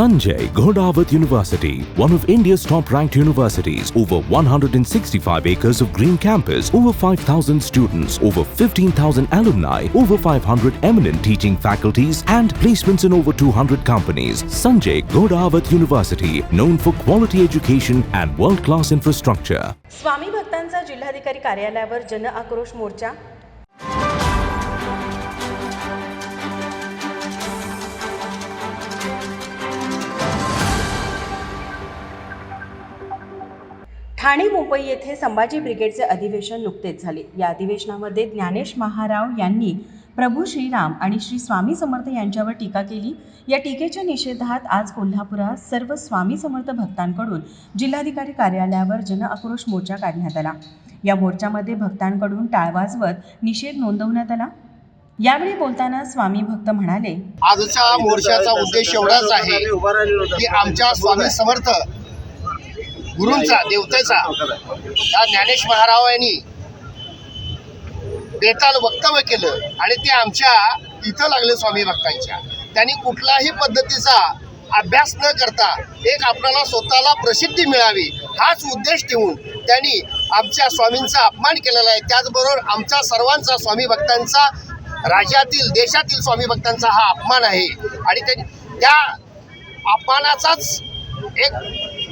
Sanjay Ghodawat University, one of India's top ranked universities, over 165 acres of green campus, over 5,000 students, over 15,000 alumni, over 500 eminent teaching faculties, and placements in over 200 companies. Sanjay Ghodawat University, known for quality education and world class infrastructure. स्वामी भक्तांचा जिल्हाधिकारी कार्यालयावर जन आक्रोश मोर्चा ठाणे मुंबई येथे संभाजी ब्रिगेडचे अधिवेशन नुकतेच झाले. या अधिवेशनामध्ये ज्ञानेश महाराव यांनी प्रभू श्रीराम आणि श्री स्वामी समर्थ यांच्यावर टीका केली. या टीकेच्या निषेधात आज कोल्हापुरात सर्व स्वामी समर्थ भक्तांकडून जिल्हाधिकारी कार्यालयावर जन आक्रोश मोर्चा काढण्यात आला. या मोर्चामध्ये भक्तांकडून टाळ वाजवत निषेध नोंदवण्यात आला. यावेळी बोलताना स्वामी भक्त म्हणाले आजच्या मोर्चाचा उद्देश एवढाच आहे की आमच्या स्वामी समर्थ गुरूंचा देवतेचा. हा ज्ञानेश महाराव यांनी बेताल वक्तव्य केलं आणि ते आमच्या इथं लागले स्वामी भक्तांच्या. त्यांनी कुठलाही पद्धतीचा अभ्यास न करता एक आपल्याला स्वतःला प्रसिद्धी मिळावी हाच उद्देश ठेवून त्यांनी आमच्या स्वामींचा अपमान केलेला आहे. त्याचबरोबर आमच्या सर्वांचा स्वामी भक्तांचा राज्यातील देशातील स्वामी भक्तांचा हा अपमान आहे. आणि त्या अपमानाचाच एक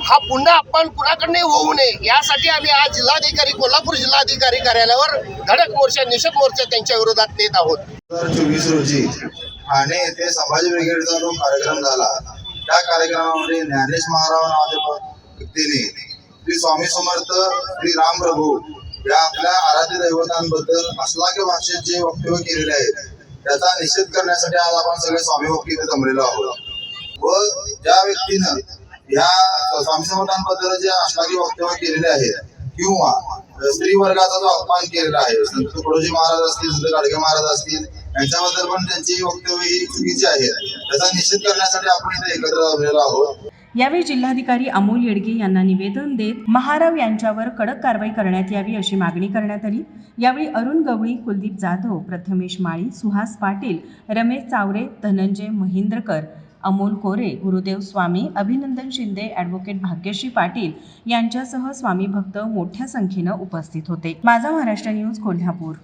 हा पुन्हा अपमान कुणाकडे होऊ नये. यासाठी आम्ही आज जिल्हाधिकारी कोल्हापूर जिल्हाधिकारी कार्यालयावर धडक मोर्चा निषेध मोर्चा त्यांच्या विरोधात नेत आहोत. दोन हजार चोवीस रोजी ठाणे येथे संभाजी ब्रिगेडचा जो कार्यक्रम झाला त्या कार्यक्रमामध्ये ज्ञानेश महाराव नावाच्या व्यक्तीने श्री स्वामी समर्थ श्री राम प्रभू या आपल्या आराध्य दैवतांबद्दल असलाक्य भाषेत जे वक्तव्य केलेले आहेत त्याचा निषेध करण्यासाठी आज आपण सगळे स्वामी भक्ती जमलेलो आहोत. व ज्या व्यक्तीनं या स्वामी समर्थांबद्दल जे अश्लाघी वक्तव्य केलेले आहेत किंवा स्त्री वर्गाचा जो अपमान केलेला आहे संत तुकडोजी महाराज असतील संत गाडगे महाराज असतील यांच्याबद्दल पण त्यांची वक्तव्य ही चुकीची आहेत त्याचा निषेध करण्यासाठी आपण इथे एकत्र आलेलो आहोत. यावेळी जिल्हाधिकारी अमोल येडगे यांना निवेदन देत महाराव यांच्यावर कडक कारवाई करण्यात यावी अशी मागणी करण्यात आली. यावेळी अरुण गवळी कुलदीप जाधव प्रथमेश माळी सुहास पाटील रमेश चावरे धनंजय महेंद्रकर अमोल कोरे गुरुदेव स्वामी अभिनंदन शिंदे ॲडव्होकेट भाग्यश्री पाटील यांच्यासह स्वामी भक्त मोठ्या संख्येनं उपस्थित होते. माझा महाराष्ट्र न्यूज कोल्हापूर.